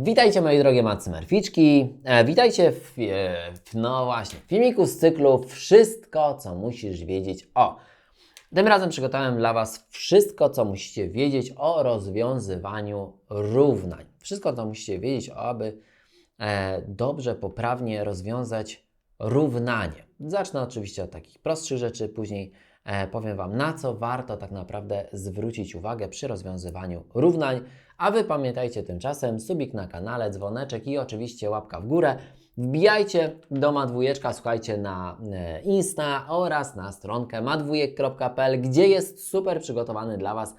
Witajcie moje drogie matsymerficzki. E, witajcie w, e, w, no właśnie, filmiku z cyklu Wszystko, co musisz wiedzieć o. Tym razem przygotowałem dla Was wszystko, co musicie wiedzieć o rozwiązywaniu równań. Wszystko, co musicie wiedzieć, aby e, dobrze, poprawnie rozwiązać równanie. Zacznę oczywiście od takich prostszych rzeczy, później e, powiem Wam, na co warto tak naprawdę zwrócić uwagę przy rozwiązywaniu równań. A Wy pamiętajcie tymczasem subik na kanale, dzwoneczek i oczywiście łapka w górę. Wbijajcie do Madwujeczka, słuchajcie na e, Insta oraz na stronkę madwujek.pl, gdzie jest super przygotowany dla Was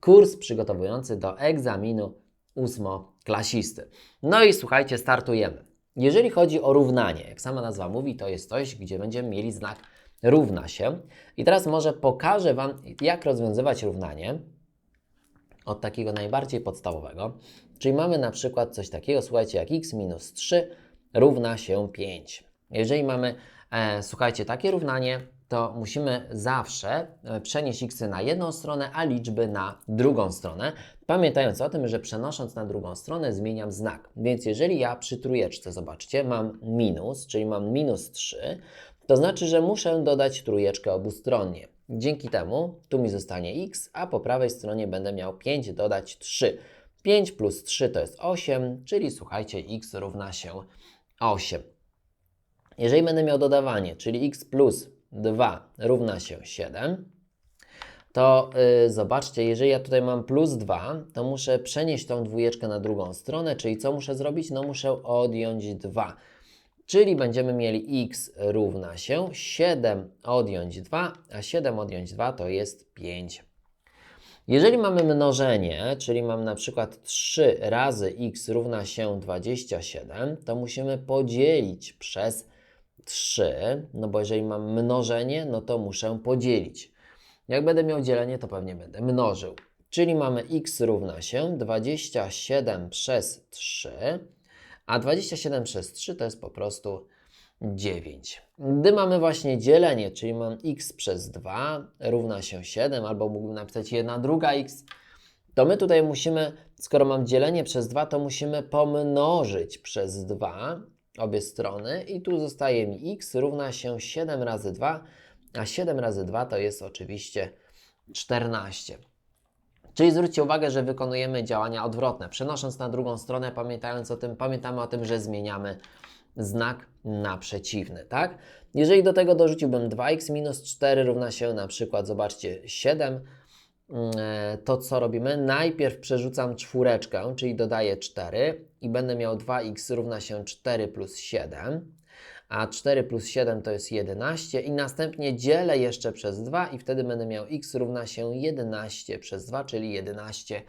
kurs przygotowujący do egzaminu ósmoklasisty. No i słuchajcie, startujemy. Jeżeli chodzi o równanie, jak sama nazwa mówi, to jest coś, gdzie będziemy mieli znak równa się. I teraz może pokażę Wam, jak rozwiązywać równanie od takiego najbardziej podstawowego. Czyli mamy na przykład coś takiego, słuchajcie, jak x minus 3 równa się 5. Jeżeli mamy, e, słuchajcie, takie równanie, to musimy zawsze e, przenieść x na jedną stronę, a liczby na drugą stronę. Pamiętając o tym, że przenosząc na drugą stronę zmieniam znak. Więc jeżeli ja przy trójeczce, zobaczcie, mam minus, czyli mam minus 3, to znaczy, że muszę dodać trójeczkę obustronnie. Dzięki temu tu mi zostanie x, a po prawej stronie będę miał 5 dodać 3. 5 plus 3 to jest 8, czyli słuchajcie, x równa się 8. Jeżeli będę miał dodawanie, czyli x plus 2 równa się 7, to yy, zobaczcie, jeżeli ja tutaj mam plus 2, to muszę przenieść tą dwójeczkę na drugą stronę, czyli co muszę zrobić? No muszę odjąć 2. Czyli będziemy mieli x równa się 7 odjąć 2, a 7 odjąć 2 to jest 5. Jeżeli mamy mnożenie, czyli mam na przykład 3 razy x równa się 27, to musimy podzielić przez 3, no bo jeżeli mam mnożenie, no to muszę podzielić. Jak będę miał dzielenie, to pewnie będę mnożył. Czyli mamy x równa się 27 przez 3, a 27 przez 3 to jest po prostu 9. Gdy mamy właśnie dzielenie, czyli mam x przez 2 równa się 7, albo mógłbym napisać 1 druga x, to my tutaj musimy, skoro mam dzielenie przez 2, to musimy pomnożyć przez 2 obie strony i tu zostaje mi x równa się 7 razy 2, a 7 razy 2 to jest oczywiście 14. Czyli zwróćcie uwagę, że wykonujemy działania odwrotne. Przenosząc na drugą stronę, pamiętając o tym, pamiętamy o tym, że zmieniamy znak na przeciwny, tak? Jeżeli do tego dorzuciłbym 2x minus 4 równa się na przykład, zobaczcie, 7, to co robimy? Najpierw przerzucam czwóreczkę, czyli dodaję 4 i będę miał 2x równa się 4 plus 7, a 4 plus 7 to jest 11 i następnie dzielę jeszcze przez 2 i wtedy będę miał x równa się 11 przez 2, czyli 11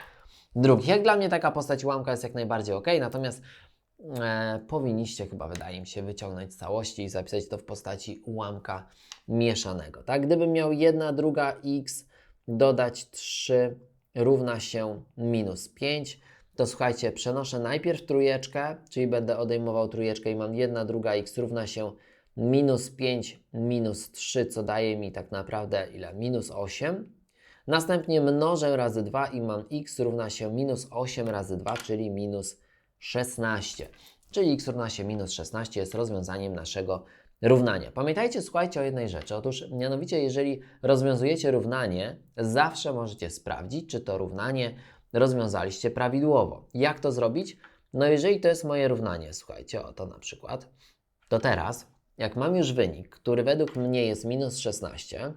drugich. Jak dla mnie taka postać ułamka jest jak najbardziej ok, natomiast e, powinniście chyba, wydaje mi się, wyciągnąć całości i zapisać to w postaci ułamka mieszanego. Tak? Gdybym miał 1 druga x dodać 3 równa się minus 5, to słuchajcie, przenoszę najpierw trójeczkę, czyli będę odejmował trójeczkę i mam 1 druga x równa się minus 5 minus 3, co daje mi tak naprawdę ile? Minus 8. Następnie mnożę razy 2 i mam x równa się minus 8 razy 2, czyli minus 16. Czyli x równa się minus 16 jest rozwiązaniem naszego równania. Pamiętajcie, słuchajcie o jednej rzeczy. Otóż mianowicie, jeżeli rozwiązujecie równanie, zawsze możecie sprawdzić, czy to równanie rozwiązaliście prawidłowo. Jak to zrobić? No jeżeli to jest moje równanie, słuchajcie, oto na przykład, to teraz, jak mam już wynik, który według mnie jest minus 16,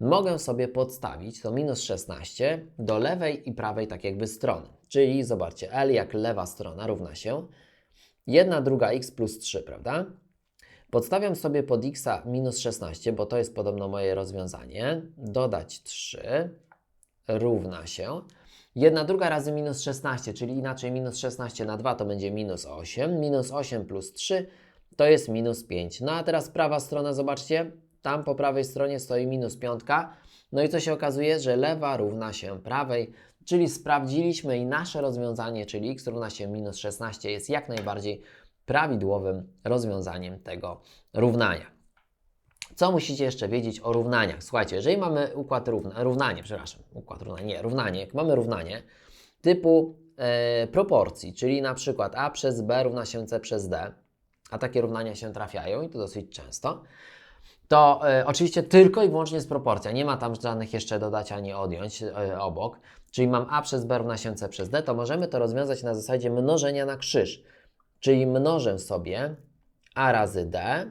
mogę sobie podstawić to minus 16 do lewej i prawej tak jakby strony. Czyli zobaczcie, L jak lewa strona równa się 1 druga x plus 3, prawda? Podstawiam sobie pod x minus 16, bo to jest podobno moje rozwiązanie. Dodać 3 równa się 1 druga razy minus 16, czyli inaczej minus 16 na 2 to będzie minus 8. Minus 8 plus 3 to jest minus 5. No a teraz prawa strona, zobaczcie, tam po prawej stronie stoi minus 5. No i co się okazuje, że lewa równa się prawej, czyli sprawdziliśmy i nasze rozwiązanie, czyli x równa się minus 16 jest jak najbardziej prawidłowym rozwiązaniem tego równania. Co musicie jeszcze wiedzieć o równaniach? Słuchajcie, jeżeli mamy układ równa, równanie, przepraszam, układ równania, nie, równanie, jak mamy równanie typu e, proporcji, czyli na przykład a przez b równa się c przez d, a takie równania się trafiają i to dosyć często, to e, oczywiście tylko i wyłącznie jest proporcja. Nie ma tam żadnych jeszcze dodać ani odjąć e, obok. Czyli mam a przez b równa się c przez d, to możemy to rozwiązać na zasadzie mnożenia na krzyż. Czyli mnożę sobie a razy d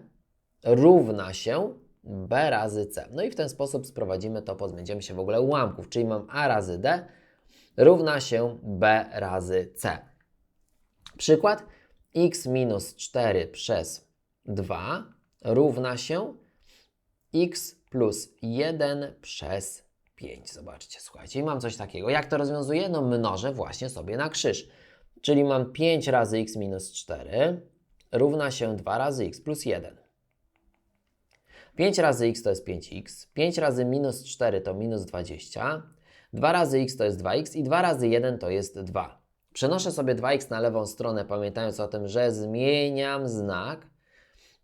równa się b razy c. No i w ten sposób sprowadzimy to, pozbędziemy się w ogóle ułamków. Czyli mam a razy d równa się b razy c. Przykład x minus 4 przez 2 równa się x plus 1 przez 5. Zobaczcie, słuchajcie, i mam coś takiego. Jak to rozwiązuję? No mnożę właśnie sobie na krzyż. Czyli mam 5 razy x minus 4 równa się 2 razy x plus 1. 5 razy x to jest 5x, 5 razy minus 4 to minus 20, 2 razy x to jest 2x i 2 razy 1 to jest 2. Przenoszę sobie 2x na lewą stronę, pamiętając o tym, że zmieniam znak.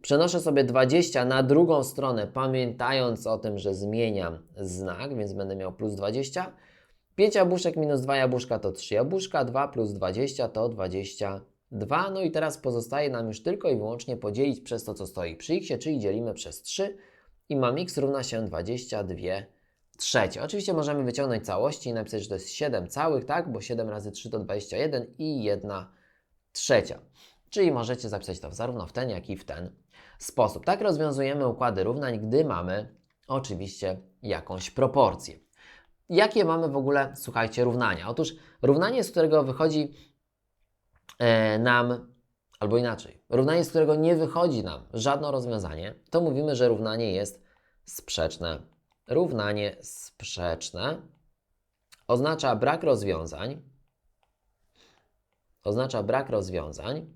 Przenoszę sobie 20 na drugą stronę, pamiętając o tym, że zmieniam znak, więc będę miał plus 20. 5 jabłuszek minus 2 jabłuszka to 3 jabłuszka, 2 plus 20 to 22. No i teraz pozostaje nam już tylko i wyłącznie podzielić przez to, co stoi przy x, czyli dzielimy przez 3 i mam x równa się 22 trzecie. Oczywiście możemy wyciągnąć całości i napisać, że to jest 7 całych, tak? Bo 7 razy 3 to 21 i 1 trzecia. Czyli możecie zapisać to zarówno w ten, jak i w ten sposób. Tak rozwiązujemy układy równań, gdy mamy oczywiście jakąś proporcję. Jakie mamy w ogóle, słuchajcie, równania? Otóż równanie, z którego wychodzi nam, albo inaczej, równanie, z którego nie wychodzi nam żadne rozwiązanie, to mówimy, że równanie jest sprzeczne. Równanie sprzeczne oznacza brak rozwiązań. Oznacza brak rozwiązań.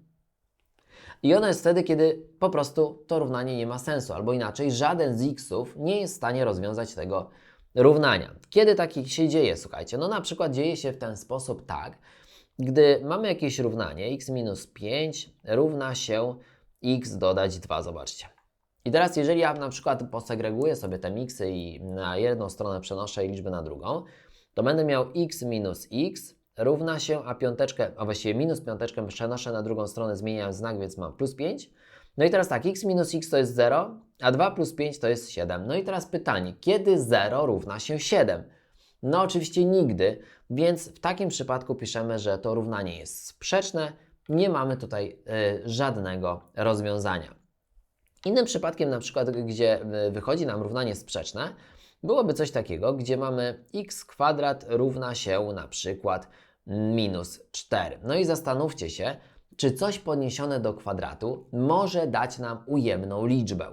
I ono jest wtedy, kiedy po prostu to równanie nie ma sensu, albo inaczej, żaden z xów nie jest w stanie rozwiązać tego równania. Kiedy taki się dzieje, słuchajcie? No na przykład dzieje się w ten sposób tak, gdy mamy jakieś równanie x minus 5 równa się x dodać 2, zobaczcie. I teraz jeżeli ja na przykład posegreguję sobie te miksy i na jedną stronę przenoszę liczbę na drugą, to będę miał x minus x równa się, a piąteczkę, a właściwie minus piąteczkę przenoszę na drugą stronę, zmieniam znak, więc mam plus 5. No i teraz tak, x minus x to jest 0, a 2 plus 5 to jest 7. No i teraz pytanie, kiedy 0 równa się 7? No oczywiście nigdy, więc w takim przypadku piszemy, że to równanie jest sprzeczne, nie mamy tutaj y, żadnego rozwiązania. Innym przypadkiem, na przykład, gdzie y, wychodzi nam równanie sprzeczne, byłoby coś takiego, gdzie mamy x kwadrat równa się na przykład minus 4. No i zastanówcie się, czy coś podniesione do kwadratu może dać nam ujemną liczbę.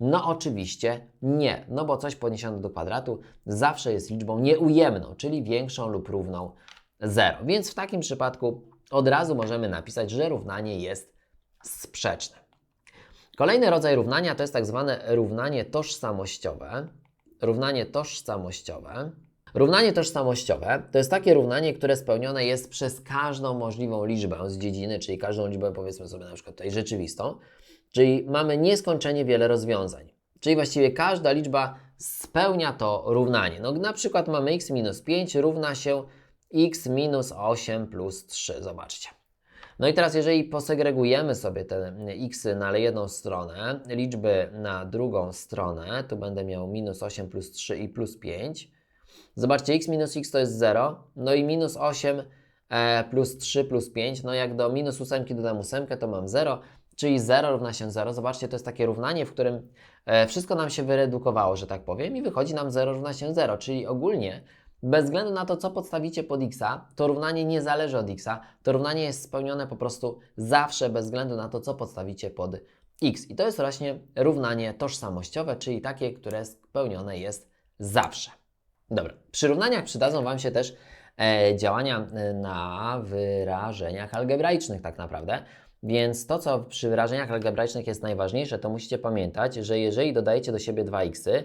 No oczywiście nie, no bo coś podniesione do kwadratu zawsze jest liczbą nieujemną, czyli większą lub równą 0. Więc w takim przypadku od razu możemy napisać, że równanie jest sprzeczne. Kolejny rodzaj równania to jest tak zwane równanie tożsamościowe. Równanie tożsamościowe. Równanie tożsamościowe to jest takie równanie, które spełnione jest przez każdą możliwą liczbę z dziedziny, czyli każdą liczbę powiedzmy sobie na przykład tutaj rzeczywistą, czyli mamy nieskończenie wiele rozwiązań. Czyli właściwie każda liczba spełnia to równanie. No na przykład mamy x minus 5 równa się x minus 8 plus 3. Zobaczcie. No i teraz, jeżeli posegregujemy sobie te xy na jedną stronę, liczby na drugą stronę, tu będę miał minus 8 plus 3 i plus 5. Zobaczcie, x minus x to jest 0, no i minus 8 e, plus 3 plus 5, no jak do minus 8 dodam 8, to mam 0, czyli 0 równa się 0. Zobaczcie, to jest takie równanie, w którym e, wszystko nam się wyredukowało, że tak powiem, i wychodzi nam 0 równa się 0, czyli ogólnie bez względu na to, co podstawicie pod x, to równanie nie zależy od x. To równanie jest spełnione po prostu zawsze bez względu na to, co podstawicie pod x. I to jest właśnie równanie tożsamościowe, czyli takie, które spełnione jest zawsze. Dobra, przy równaniach przydadzą Wam się też e, działania e, na wyrażeniach algebraicznych tak naprawdę. Więc to, co przy wyrażeniach algebraicznych jest najważniejsze, to musicie pamiętać, że jeżeli dodajecie do siebie 2x,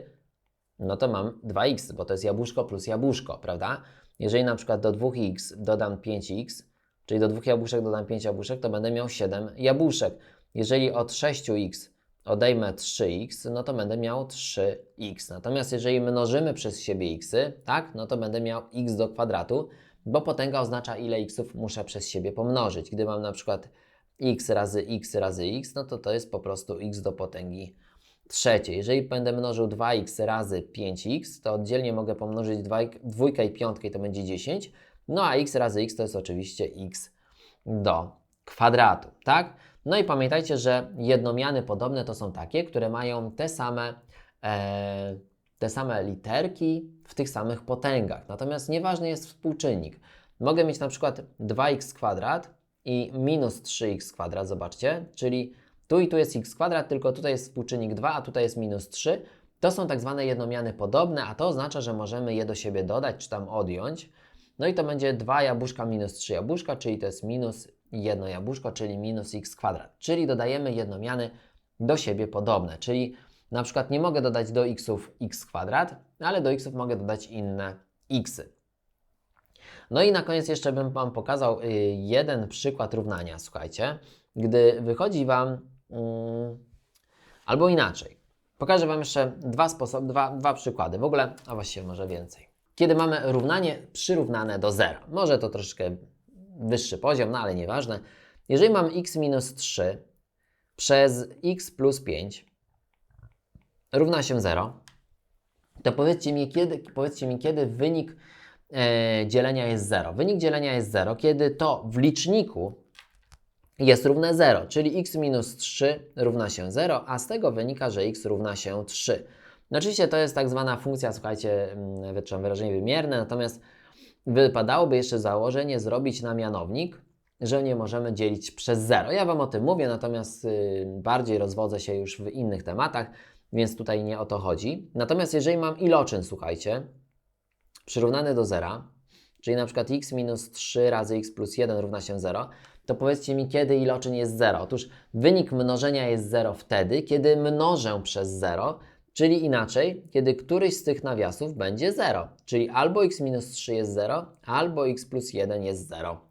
no to mam 2x, bo to jest jabłuszko plus jabłuszko, prawda? Jeżeli na przykład do 2x dodam 5x, czyli do dwóch jabłuszek dodam 5 jabłuszek, to będę miał 7 jabłuszek. Jeżeli od 6x odejmę 3x, no to będę miał 3x. Natomiast jeżeli mnożymy przez siebie x, tak, no to będę miał x do kwadratu, bo potęga oznacza ile xów muszę przez siebie pomnożyć. Gdy mam na przykład x razy x razy x, no to to jest po prostu x do potęgi trzeciej. Jeżeli będę mnożył 2x razy 5x, to oddzielnie mogę pomnożyć dwaj- dwójkę i piątkę i to będzie 10. No a x razy x to jest oczywiście x do kwadratu, tak? No i pamiętajcie, że jednomiany podobne to są takie, które mają te same, e, te same literki w tych samych potęgach. Natomiast nieważny jest współczynnik. Mogę mieć na przykład 2x kwadrat i minus 3x kwadrat, zobaczcie, czyli tu i tu jest x kwadrat, tylko tutaj jest współczynnik 2, a tutaj jest minus 3. To są tak zwane jednomiany podobne, a to oznacza, że możemy je do siebie dodać czy tam odjąć. No i to będzie 2 jabłuszka minus 3 jabłuszka, czyli to jest minus 1 jabłuszko, czyli minus x kwadrat. Czyli dodajemy jednomiany do siebie podobne, czyli na przykład nie mogę dodać do xów x kwadrat, ale do xów mogę dodać inne xy. No i na koniec jeszcze bym Wam pokazał y, jeden przykład równania, słuchajcie. Gdy wychodzi Wam, mm, albo inaczej, pokażę Wam jeszcze dwa, sposoby, dwa, dwa przykłady, w ogóle, a właściwie może więcej. Kiedy mamy równanie przyrównane do zera, może to troszkę wyższy poziom, no ale nieważne. Jeżeli mam x minus 3 przez x plus 5 równa się 0, to powiedzcie mi, kiedy, powiedzcie mi, kiedy wynik e, dzielenia jest 0. Wynik dzielenia jest 0, kiedy to w liczniku jest równe 0, czyli x minus 3 równa się 0, a z tego wynika, że x równa się 3. No oczywiście to jest tak zwana funkcja, słuchajcie, mm, wy- czy wyrażenie wymierne, natomiast wypadałoby jeszcze założenie zrobić na mianownik, że nie możemy dzielić przez 0. Ja Wam o tym mówię, natomiast y, bardziej rozwodzę się już w innych tematach, więc tutaj nie o to chodzi. Natomiast jeżeli mam iloczyn, słuchajcie, przyrównany do zera, czyli na przykład x minus 3 razy x plus 1 równa się 0, to powiedzcie mi, kiedy iloczyn jest 0. Otóż wynik mnożenia jest 0 wtedy, kiedy mnożę przez 0, czyli inaczej, kiedy któryś z tych nawiasów będzie 0, czyli albo x minus 3 jest 0, albo x plus 1 jest 0.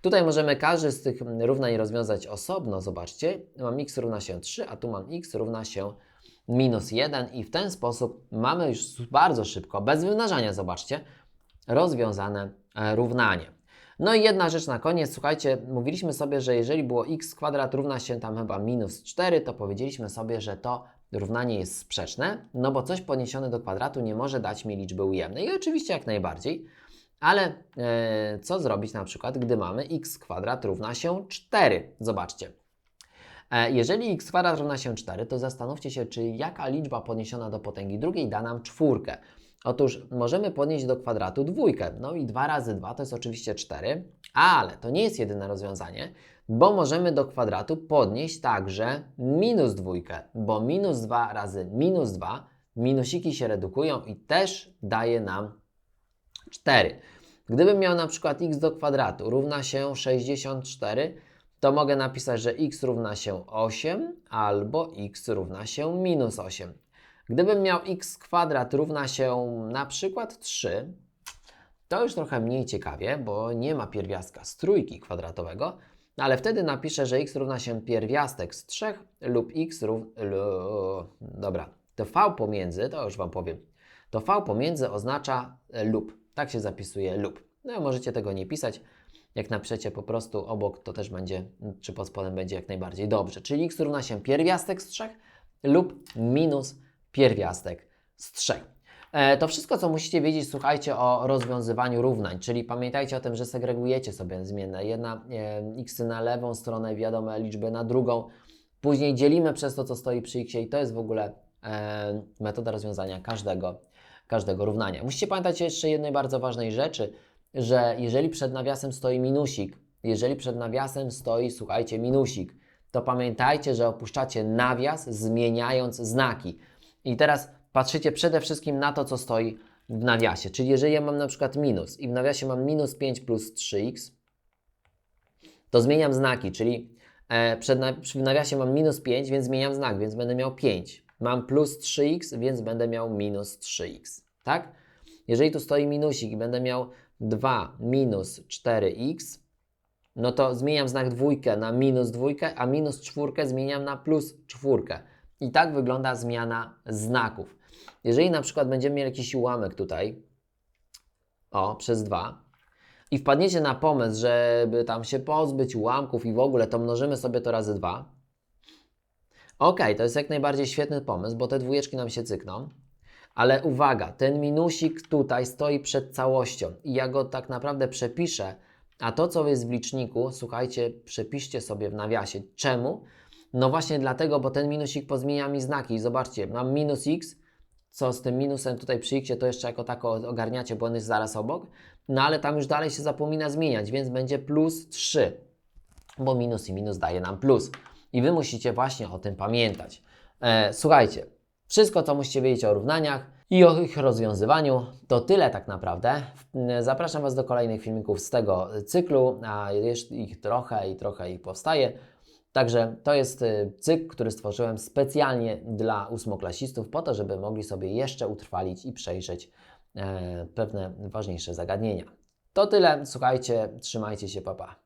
Tutaj możemy każdy z tych równań rozwiązać osobno, zobaczcie, mam x równa się 3, a tu mam x równa się minus 1 i w ten sposób mamy już bardzo szybko, bez wymnażania, zobaczcie, rozwiązane e, równanie. No i jedna rzecz na koniec, słuchajcie, mówiliśmy sobie, że jeżeli było x kwadrat równa się tam chyba minus 4, to powiedzieliśmy sobie, że to równanie jest sprzeczne, no bo coś podniesione do kwadratu nie może dać mi liczby ujemnej. I oczywiście jak najbardziej, ale e, co zrobić na przykład, gdy mamy x kwadrat równa się 4? Zobaczcie. E, Jeżeli x kwadrat równa się 4, to zastanówcie się, czy jaka liczba podniesiona do potęgi drugiej da nam czwórkę. Otóż możemy podnieść do kwadratu dwójkę. No i 2 razy 2 to jest oczywiście 4, ale to nie jest jedyne rozwiązanie, bo możemy do kwadratu podnieść także minus dwójkę, bo minus 2 razy minus 2, minusiki się redukują i też daje nam 4. Gdybym miał na przykład x do kwadratu równa się 64, to mogę napisać, że x równa się 8 albo x równa się minus 8. Gdybym miał x kwadrat równa się na przykład 3, to już trochę mniej ciekawie, bo nie ma pierwiastka z trójki kwadratowego, no ale wtedy napiszę, że x równa się pierwiastek z 3 lub x równa... Dobra, to v pomiędzy, to już Wam powiem, to v pomiędzy oznacza lub. Tak się zapisuje lub. No możecie tego nie pisać. Jak napiszecie po prostu obok, to też będzie, czy pod spodem będzie jak najbardziej dobrze. Czyli x równa się pierwiastek z 3 lub minus pierwiastek z 3. E, To wszystko, co musicie wiedzieć, słuchajcie, o rozwiązywaniu równań, czyli pamiętajcie o tym, że segregujecie sobie zmienne. Jedna e, x na lewą stronę, wiadome liczby na drugą. Później dzielimy przez to, co stoi przy x i to jest w ogóle e, metoda rozwiązania każdego, każdego równania. Musicie pamiętać jeszcze jednej bardzo ważnej rzeczy, że jeżeli przed nawiasem stoi minusik, jeżeli przed nawiasem stoi, słuchajcie, minusik, to pamiętajcie, że opuszczacie nawias, zmieniając znaki. I teraz patrzycie przede wszystkim na to, co stoi w nawiasie. Czyli jeżeli ja mam na przykład minus i w nawiasie mam minus 5 plus 3x, to zmieniam znaki, czyli e, przed w nawiasie mam minus 5, więc zmieniam znak, więc będę miał 5. Mam plus 3x, więc będę miał minus 3x. Tak? Jeżeli tu stoi minusik i będę miał 2 minus 4x, no to zmieniam znak dwójkę na minus dwójkę, a minus czwórkę zmieniam na plus czwórkę. I tak wygląda zmiana znaków. Jeżeli na przykład będziemy mieli jakiś ułamek tutaj, o, przez 2, i wpadniecie na pomysł, żeby tam się pozbyć ułamków i w ogóle, to mnożymy sobie to razy dwa. Ok, to jest jak najbardziej świetny pomysł, bo te dwójeczki nam się cykną. Ale uwaga, ten minusik tutaj stoi przed całością i ja go tak naprawdę przepiszę, a to, co jest w liczniku, słuchajcie, przepiszcie sobie w nawiasie. Czemu? No właśnie dlatego, bo ten minusik pozmienia mi znaki. Zobaczcie, mam minus x, co z tym minusem tutaj przy x, to jeszcze jako tako ogarniacie, bo on jest zaraz obok. No ale tam już dalej się zapomina zmieniać, więc będzie plus 3, bo minus i minus daje nam plus. I Wy musicie właśnie o tym pamiętać. E, słuchajcie, wszystko co musicie wiedzieć o równaniach i o ich rozwiązywaniu to tyle tak naprawdę. Zapraszam Was do kolejnych filmików z tego cyklu, a jest ich trochę i trochę ich powstaje. Także to jest y, cykl, który stworzyłem specjalnie dla ósmoklasistów, po to, żeby mogli sobie jeszcze utrwalić i przejrzeć e, pewne ważniejsze zagadnienia. To tyle, słuchajcie, trzymajcie się, papa.